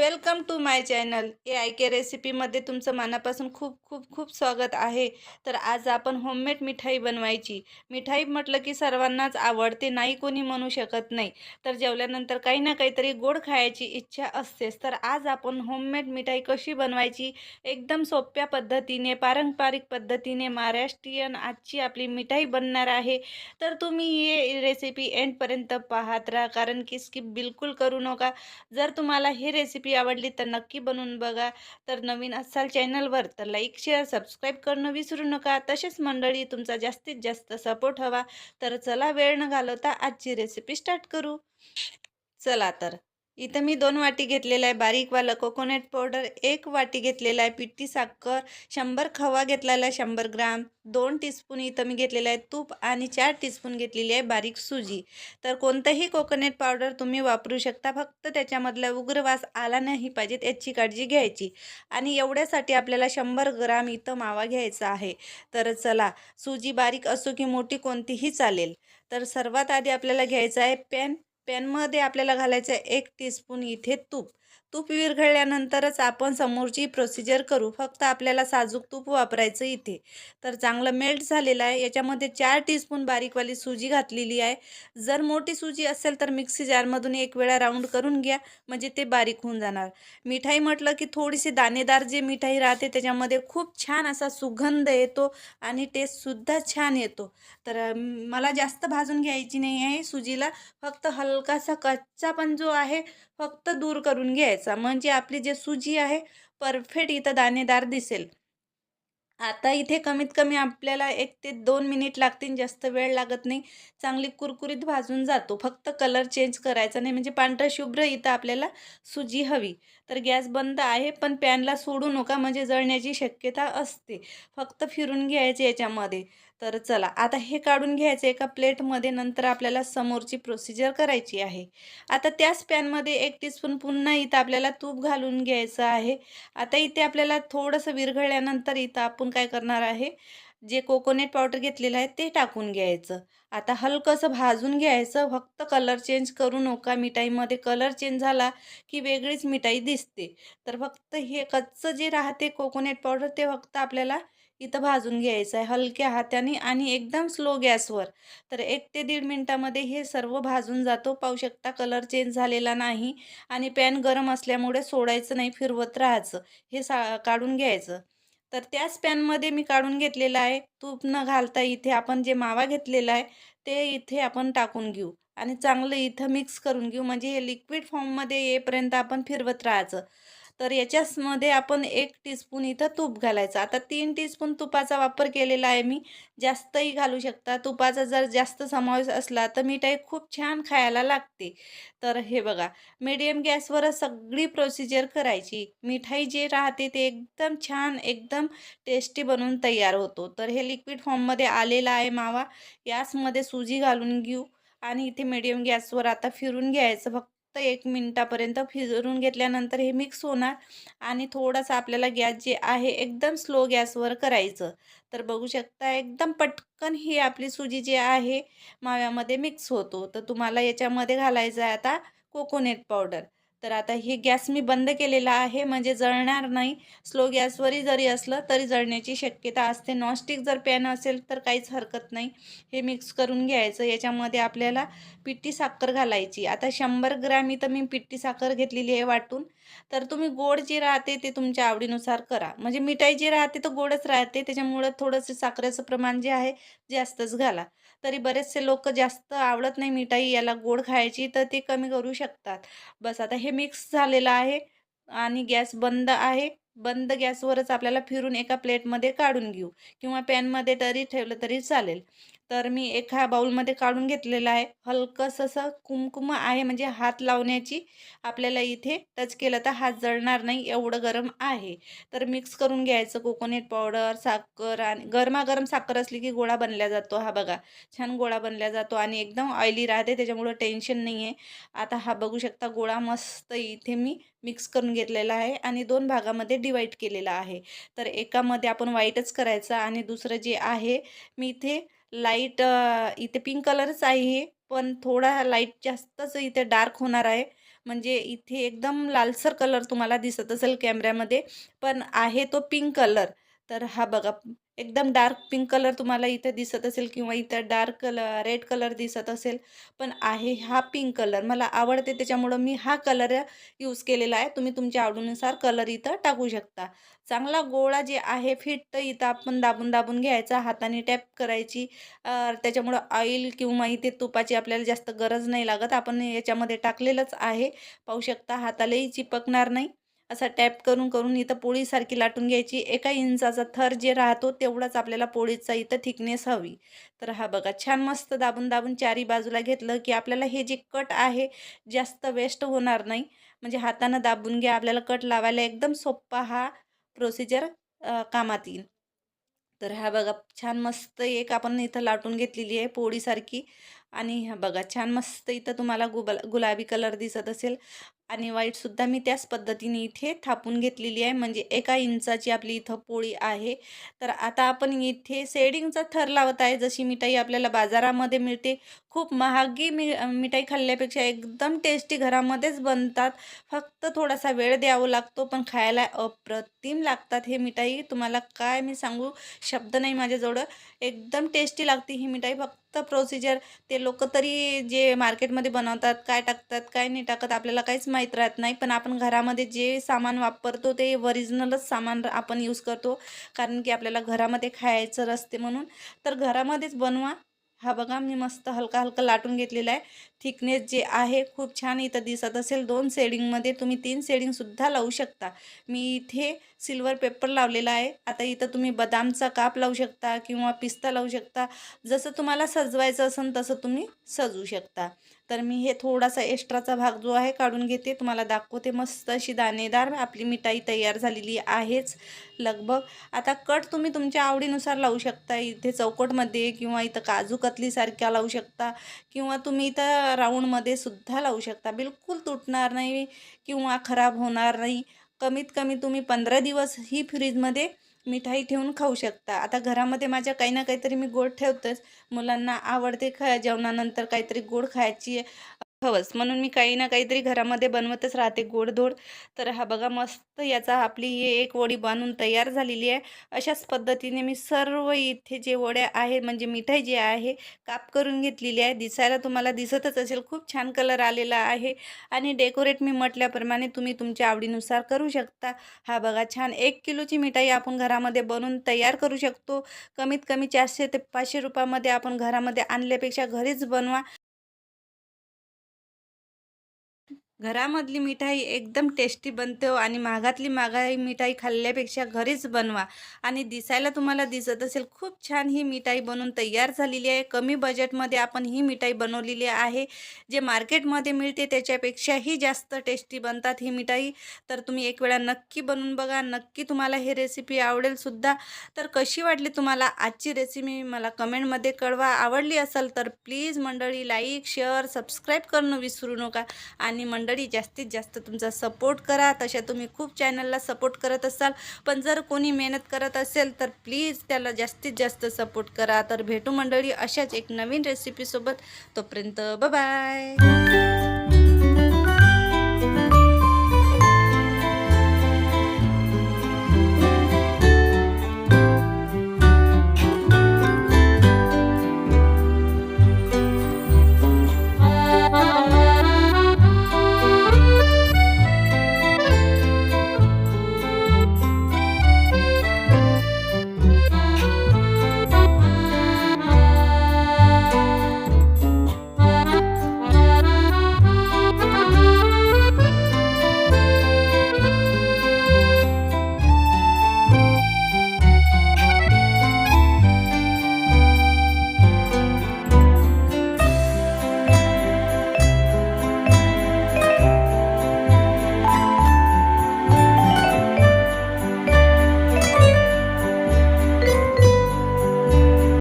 Welcome to my channel. A I K रेसिपीमध्ये तुमचं मनापासून खूप खूप खूप स्वागत आहे. तर आज आपण होममेड मिठाई बनवायची. मिठाई म्हटलं की सर्वांनाच आवडते नाही कोणी म्हणू शकत नाही. तर जेवल्यानंतर काही ना काहीतरी गोड खायची इच्छा असतेच. तर आज आपण होममेड मिठाई कशी बनवायची? एकदम सोप्या पद्धतीने पारंपरिक पद्धतीने महाराष्ट्रीयन आजची आपली मिठाई बनणार आहे. तर तुम्ही ही रेसिपी एंडपर्यंत पाहत राहा कारण की स्किप बिलकुल करू नका. जर तुम्हाला ही रेसिपी आवडली तर नक्की बनवून बघा. तर नवीन असाल चॅनलवर तर लाईक शेअर सबस्क्राईब करणं विसरू नका. तसेच मंडळी तुमचा जास्तीत जास्त सपोर्ट हवा. तर चला वेळ न घालवता आजची रेसिपी स्टार्ट करू. चला तर. इथं मी दोन वाटी घेतलेला आहे बारीकवालं कोकोनट पावडर एक वाटी घेतलेला आहे. पिठी साखर शंभर खवा घेतलेला आहे शंभर ग्राम. दोन टीस्पून इथं मी घेतलेलं आहे तूप आणि चार टीस्पून घेतलेली आहे बारीक सुजी. तर कोणतंही कोकोनट पावडर तुम्ही वापरू शकता. फक्त त्याच्यामधला उग्रवास आला नाही पाहिजे याची काळजी घ्यायची. आणि एवढ्यासाठी आपल्याला शंभर ग्राम इथं मावा घ्यायचा आहे. तर चला सुजी बारीक असो की मोठी कोणतीही चालेल. तर सर्वात आधी आपल्याला घ्यायचं आहे पॅन पॅनमध्ये आपल्याला घालायचं आहे एक टीस्पून इथे तूप. तूप विरघळल्यानंतरच आपण समोरची प्रोसिजर करू. फक्त आपल्याला साजूक तूप वापरायचं इथे. तर चांगलं मेल्ट झालेलं आहे. याच्यामध्ये चार टीस्पून बारीकवाली सुजी घातलेली आहे. जर मोठी सुजी असेल तर मिक्सी जारमधून एक वेळा राऊंड करून घ्या. म्हणजे ते बारीक होऊन जाणार. मिठाई म्हटलं की थोडीशी दाणेदार जे मिठाई राहते त्याच्यामध्ये खूप छान असा सुगंध येतो आणि टेस्टसुद्धा छान येतो. तर मला जास्त भाजून घ्यायची नाही आहे सुजीला. फक्त हलकासा कच्चा पण जो आहे फक्त दूर करून घ्यायचा. म्हणजे आपली जे सुजी आहे परफेक्ट इथं दाणेदार दिसेल. आता इथे कमीत कमी आपल्याला एक ते दोन मिनिट लागतील जास्त वेळ लागत नाही. चांगली कुरकुरीत भाजून जातो. फक्त कलर चेंज करायचा नाही. म्हणजे पांढरं शुभ्र इथं आपल्याला सुजी हवी. तर गॅस बंद आहे पण पॅनला सोडू नका म्हणजे जळण्याची शक्यता असते. फक्त फिरून घ्यायचे याच्यामध्ये. तर चला आता हे काढून घ्यायचं एका प्लेटमध्ये नंतर आपल्याला समोरची प्रोसिजर करायची आहे. आता त्याच पॅनमध्ये एक टीस्पून पुन्हा इथं आपल्याला तूप घालून घ्यायचं आहे. आता इथे आपल्याला थोडंसं विरघळल्यानंतर इथं आपण काय करणार आहे? जे कोकोनट पावडर घेतलेलं आहे ते टाकून घ्यायचं. आता हलकंसं भाजून घ्यायचं. फक्त कलर चेंज करू नका. मिठाईमध्ये कलर चेंज झाला की वेगळीच मिठाई दिसते. तर फक्त हे कच्चं जे राहते कोकोनट पावडर ते फक्त आपल्याला इथं भाजून घ्यायचं आहे. हलक्या हाताने आणि एकदम स्लो गॅसवर. तर एक ते दीड मिनटामध्ये हे सर्व भाजून जातो. पाहू शकता कलर चेंज झालेला नाही आणि पॅन गरम असल्यामुळे सोडायचं नाही फिरवत राहायचं. हे सा काढून घ्यायचं. तर त्याच पॅनमध्ये मी काढून घेतलेलं आहे. तूप न घालता इथे आपण जे मावा घेतलेला आहे ते इथे आपण टाकून घेऊ आणि चांगलं इथं मिक्स करून घेऊ. म्हणजे हे लिक्विड फॉर्ममध्ये येईपर्यंत आपण फिरवत राहायचं. तर याच्यामध्ये आपण एक टीस्पून इथं तूप घालायचं. आता तीन टीस्पून तुपाचा वापर केलेला आहे मी. जास्तही घालू शकता. तुपाचा जर जास्त समावेश असला तर मिठाई खूप छान खायला लागते. तर हे बघा मीडियम गॅसवरच सगळी प्रोसिजर करायची. मिठाई जे राहते ते एकदम छान एकदम टेस्टी बनवून तयार होतो. तर हे लिक्विड फॉर्ममध्ये आलेला आहे मावा. याचमध्ये सुजी घालून घेऊ. आणि इथे मीडियम गॅसवर आता फिरून घ्यायचं फक्त. एक मिनटापर्यंत फिरून घेतल्यानंतर हे मिक्स होणार आणि थोडंसं आपल्याला गॅस जे आहे एकदम स्लो गॅसवर करायचं. तर बघू शकता एकदम पटकन ही आपली सुजी जी आहे माव्यामध्ये मिक्स होतो. तर तुम्हाला याच्यामध्ये घालायचं आहे आता कोकोनट पावडर तर आता हे गॅस मी बंद केलेला आहे म्हणजे जळणार नाही. स्लो गॅसवरही जरी असलं तरी जळण्याची शक्यता असते. नॉनस्टिक जर पॅन असेल तर काहीच हरकत नाही. हे मिक्स करून घ्यायचं. याच्यामध्ये आपल्याला पिट्टी साखर घालायची. आता शंभर ग्रॅम इथं मी पिट्टी साखर घेतलेली आहे वाटून. तर तुम्ही गोड जे राहते ते तुमच्या आवडीनुसार करा. म्हणजे मिठाई जी राहते तर गोडच राहते. त्याच्यामुळं थोडंसं साखरेचं प्रमाण जे आहे जास्तच घाला. तरी बरेचसे लोक जास्त आवडत नाही मिठाई याला गोड खायची तर ते कमी करू शकतात. बस आता हे मिक्स झालेलं आहे आणि गॅस बंद आहे. बंद गॅसवरच आपल्याला फिरून एका प्लेटमध्ये काढून घेऊ किंवा पॅनमध्ये तरी ठेवलं तरी चालेल. तर मी एका बाउलमध्ये काढून घेतलेलं आहे. हलकंसं असं कुमकुम आहे म्हणजे हात लावण्याची आपल्याला इथे टच केलं तर हात जळणार नाही एवढं गरम आहे. तर मिक्स करून घ्यायचं कोकोनट पावडर साखर आणि गरमागरम साखर असली की गोळा बनला जातो. हा बघा छान गोळा बनला जातो आणि एकदम ऑइली राहते त्याच्यामुळं टेन्शन नाही आहे आता हा बघू शकता गोळा मस्त इथे मी मिक्स करून घेतलेला आहे आणि दोन भागामध्ये डिवाईड केलेला आहे. तर एकामध्ये आपण व्हाईटच करायचा आणि दुसरं जे आहे मी इथे लाइट इथे पिंक कलरच आहे पण थोडा लाइट जास्तच इथे डार्क होणार आहे. म्हणजे इथे एकदम लालसर कलर तुम्हाला दिसत असेल कॅमेऱ्यामध्ये पण आहे तो पिंक कलर. तर हा बघा एकदम डार्क पिंक कलर तुम्हाला इथं दिसत असेल किंवा इथं डार्क कलर रेड कलर दिसत असेल पण आहे हा पिंक कलर. मला आवडते त्याच्यामुळं मी हा कलर यूज केलेला आहे. तुम्ही तुमच्या आवडीनुसार कलर इथं टाकू शकता. चांगला गोळा जे आहे फिट तर इथं आपण दाबून दाबून घ्यायचा. हाताने टॅप करायची. त्याच्यामुळं ऑइल किंवा इथे तुपाची आपल्याला जास्त गरज नाही लागत. आपण याच्यामध्ये टाकलेलंच आहे. पाहू शकता हातालाही चिपकणार नाही. असा टॅप करून करून इथं पोळीसारखी लाटून घ्यायची. एका इंचाचा थर जे राहतो तेवढाच आपल्याला पोळीचा इथं थिकनेस हवी. तर हा बघा छान मस्त दाबून दाबून चारी बाजूला घेतलं की आपल्याला हे जे कट आहे जास्त वेस्ट होणार नाही. म्हणजे हातानं दाबून घ्या आपल्याला कट लावायला एकदम सोप्पा हा प्रोसिजर कामात येईल. तर हा बघा छान मस्त एक आपण इथं लाटून घेतलेली आहे पोळीसारखी. आणि हा बघा छान मस्त इथं तुम्हाला गुबल गुलाबी कलर दिसत असेल. आणि व्हाईटसुद्धा मी त्याच पद्धतीने इथे थापून घेतलेली आहे. म्हणजे एका इंचाची आपली इथं पोळी आहे. तर आता आपण इथे सेडिंगचा थर लावत आहे. जशी मिठाई आपल्याला बाजारामध्ये मिळते खूप महागी मि मिठाई खाल्ल्यापेक्षा एकदम टेस्टी घरामध्येच बनतात. फक्त थोडासा वेळ द्यावा लागतो पण खायला अप्रतिम लागतात हे मिठाई. तुम्हाला काय मी सांगू शब्द नाही माझ्याजवळ. एकदम टेस्टी लागते ही मिठाई. फक्त प्रोसिजर ते लोक तरी जे मार्केटमध्ये बनवतात काय टाकतात काय नाही टाकत आपल्याला काहीच माहिती राहत नाही. पण आपण घरामध्ये जे सामान वापरतो ते ओरिजिनलच सामान आपण यूज करतो. कारण की आपल्याला घरामध्ये खायचं रस्ते म्हणून. तर घरामध्येच बनवा. हा बघा मी मस्त हलका हलका लाटून घेतलेला आहे. थिकनेस जे आहे खूप छान इथं दिसत असेल. दोन शेडिंगमध्ये तुम्ही तीन शेडिंगसुद्धा लावू शकता. मी इथे सिल्वर पेपर लावलेला आहे. आता इथं तुम्ही बदामचा काप लावू शकता किंवा पिस्ता लावू शकता. जसं तुम्हाला सजवायचं असेल तसं तुम्ही सजवू शकता. तर मी हे थोडासा एक्स्ट्राचा भाग जो आहे काढून घेते. तुम्हाला दाखवते मस्त अशी दाणेदार आपली मिठाई तयार झालेली आहेच. लगभग. आता कट तुम्ही तुमच्या आवडीनुसार लावू शकता. इथे चौकटमध्ये किंवा इथं काजू कतलीसारख्या लावू शकता किंवा तुम्ही इथं राऊंडमध्ये सुद्धा लावू शकता. बिलकुल तुटणार नाही किंवा खराब होणार नाही. कमीत कमी तुम्ही पंधरा दिवस ही फ्रीजमध्ये मिठाई ठेवून खाऊ शकता. आता घरामध्ये माझ्या काही ना काहीतरी मी गोड ठेवतेच. मुलांना आवडते खा जेवणानंतर काहीतरी गोड खायची हवंच. म्हणून मी काही ना काहीतरी घरामध्ये बनवतच राहते गोडधोड. तर हा बघा मस्त याचा आपली ही एक वडी बांधून तयार झालेली आहे. अशाच पद्धतीने मी सर्व इथे जे वड्या आहे म्हणजे मिठाई जी आहे काप करून घेतलेली आहे. दिसायला तुम्हाला दिसतच असेल खूप छान कलर आलेला आहे. आणि डेकोरेट मी म्हटल्याप्रमाणे तुम्ही तुमच्या आवडीनुसार करू शकता. हा बघा छान एक किलोची मिठाई आपण घरामध्ये बनवून तयार करू शकतो. कमीत कमी चारशे ते पाचशे रुपयामध्ये आपण घरामध्ये आणल्यापेक्षा घरीच बनवा. घरामधली मिठाई एकदम टेस्टी बनते हो आणि महागातली महागाई मिठाई खाल्ल्यापेक्षा घरीच बनवा. आणि दिसायला तुम्हाला दिसत असेल खूप छान ही मिठाई बनवून तयार झालेली आहे. कमी बजेटमध्ये आपण ही मिठाई बनवलेली आहे. जे मार्केटमध्ये मिळते त्याच्यापेक्षाही जास्त टेस्टी बनतात ही मिठाई. तर तुम्ही एक वेळा नक्की बनवून बघा. नक्की तुम्हाला हे रेसिपी आवडेलसुद्धा तर कशी वाटली तुम्हाला आजची रेसिपी मला कमेंटमध्ये कळवा. आवडली असेल तर प्लीज मंडळी लाईक शेअर सबस्क्राईब करणं विसरू नका. आणि मंडळी जास्तीत जास्त तुमचा सपोर्ट करा. तशा तुम्ही खूप चॅनलला सपोर्ट करत असाल. पण जर कोणी मेहनत करत असेल तर प्लीज त्याला जास्तीत जास्त सपोर्ट करा. तर भेटू मंडळी अशाच एक नवीन रेसिपीसोबत तोपर्यंत बाय